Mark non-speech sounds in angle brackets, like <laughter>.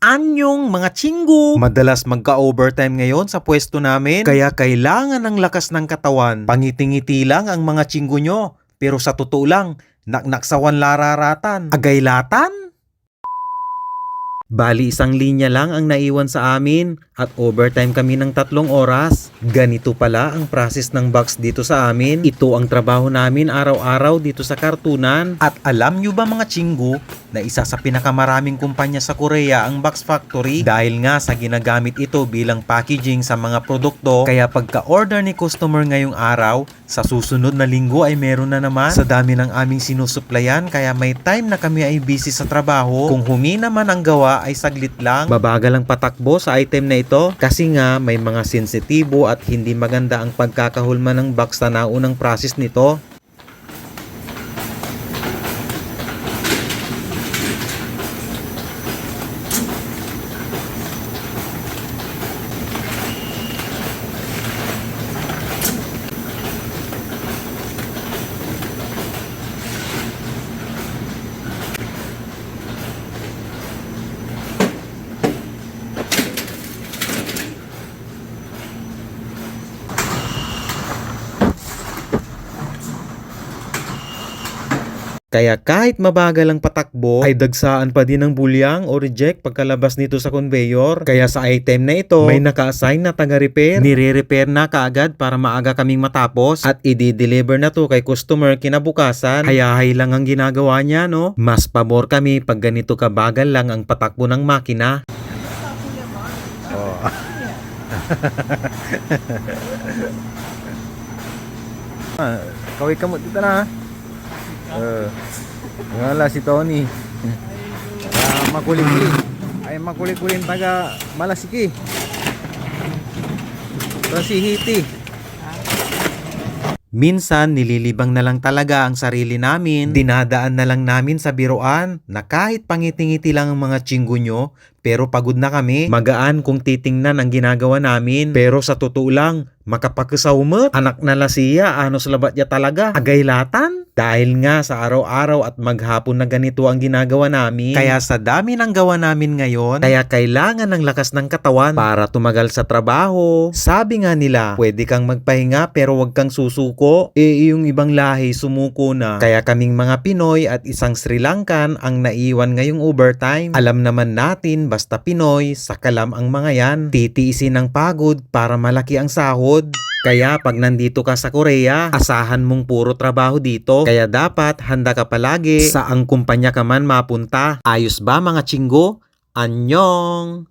Anyong mga chinggo! Madalas magka-overtime ngayon sa pwesto namin, kaya kailangan ng lakas ng katawan. Pangiti-ngiti lang ang mga chinggo nyo. Pero sa totoo lang, naknaksawan lararatan. Agaylatan? Bali isang linya lang ang naiwan sa amin at overtime kami ng tatlong oras. Ganito pala ang process ng box dito sa amin. Ito ang trabaho namin araw-araw dito sa kartunan. At alam nyo ba mga chinggo na isa sa pinakamaraming kumpanya sa Korea ang Box Factory dahil nga sa ginagamit ito bilang packaging sa mga produkto. Kaya pagka-order ni customer ngayong araw, sa susunod na linggo ay meron na naman. Sa dami ng aming sinusuplayan kaya may time na kami ay busy sa trabaho. Kung humi naman ang gawa ay saglit lang. Mabagal ang patakbo sa item na ito kasi nga may mga sensitibo at hindi maganda ang pagkakahulma ng box sa naunang process nito. Kaya kahit mabagal ang patakbo, ay dagsaan pa din ng bulyang o reject pagkalabas nito sa conveyor. Kaya sa item na ito, may naka-assign na taga-repair. Nire-repair na kaagad para maaga kaming matapos at i-deliver na to kay customer kinabukasan. Hayahay lang ang ginagawa niya, no? Mas pabor kami pag ganito kabagal lang ang patakbo ng makina. <laughs> Kaway kamot dito na. Eh, ngala si Tony. Ah, makulit-kulit. Ay makulit-kulit taga Malasiki. Ito si Hiti. Minsan, nililibang na lang talaga ang sarili namin. Dinadaan na lang namin sa biroan na kahit pangiti-ngiti lang ang mga chinggo nyo, pero pagod na kami. Magaan kung titingnan ang ginagawa namin. Pero sa totoo lang, makapagkasawmat. Anak na lasiya, anos labat ya talaga. Agaylatan? Dahil nga sa araw-araw at maghapon na ganito ang ginagawa namin. Kaya sa dami ng gawa namin ngayon, kaya kailangan ng lakas ng katawan para tumagal sa trabaho. Sabi nga nila, pwede kang magpahinga pero wag kang susuko. Eh yung ibang lahi sumuko na. Kaya kaming mga Pinoy at isang Sri Lankan ang naiwan ngayong overtime. Alam naman natin basta Pinoy, sakalam ang mga yan. Titiisin ang pagod para malaki ang sahod. Kaya pag nandito ka sa Korea, asahan mong puro trabaho dito. Kaya dapat handa ka palagi sa ang kumpanya ka man mapunta. Ayos ba mga chinggo? Anyong!